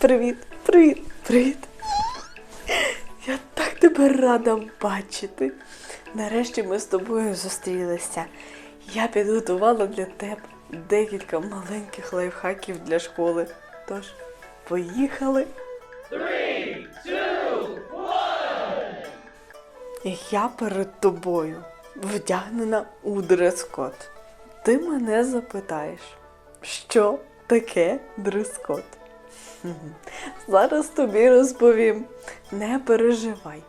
Привіт, привіт, привіт. Я так тебе рада бачити. Нарешті ми з тобою зустрілися. Я підготувала для тебе декілька маленьких лайфхаків для школи. Тож, поїхали. Я перед тобою вдягнена у дрес-код. Ти мене запитаєш, що таке дрес-код? Зараз тобі розповім. Не переживай.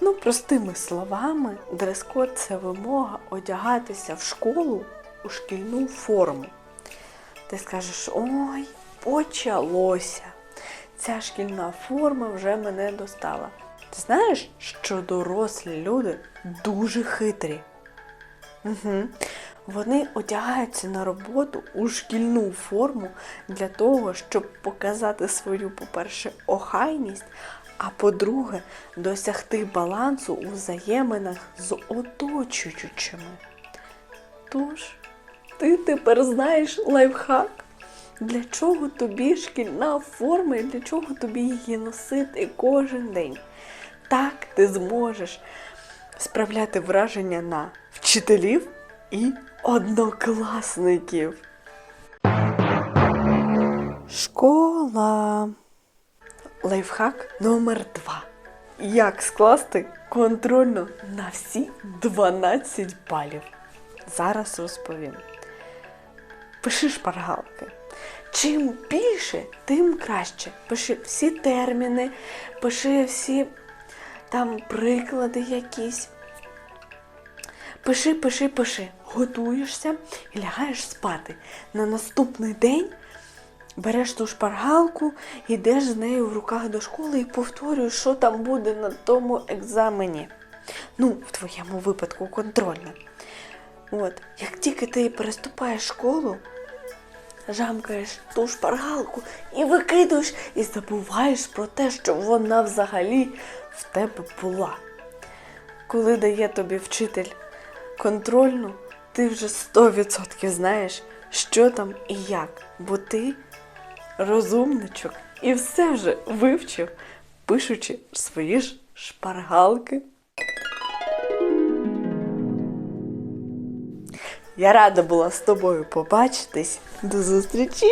Ну, простими словами, дрес-код це вимога одягатися в школу у шкільну форму. Ти скажеш, ой, почалося. Ця шкільна форма вже мене достала. Ти знаєш, що дорослі люди дуже хитрі. Угу. Вони одягаються на роботу у шкільну форму для того, щоб показати свою, по-перше, охайність, а по-друге, досягти балансу у взаєминах з оточуючими. Тож, ти тепер знаєш лайфхак, для чого тобі шкільна форма і для чого тобі її носити кожен день. Так ти зможеш справляти враження на вчителів і однокласників. Школа. Лайфхак номер два. Як скласти контрольно на всі 12 балів. Зараз розповім. Пиши шпаргалки. Чим більше, тим краще. Пиши всі терміни, пиши всі там приклади якісь. Пиши, пиши, пиши. Готуєшся і лягаєш спати. На наступний день береш ту шпаргалку, йдеш з нею в руках до школи і повторюєш, що там буде на тому екзамені. Ну, в твоєму випадку контрольне. От, як тільки ти переступаєш школу, жамкаєш ту шпаргалку і викидуєш, і забуваєш про те, що вона взагалі в тебе була. Коли дає тобі вчитель контрольну, ти вже 100% знаєш, що там і як, бо ти розумничок і все вже вивчив, пишучи свої ж шпаргалки. Я рада була з тобою побачитись. До зустрічі!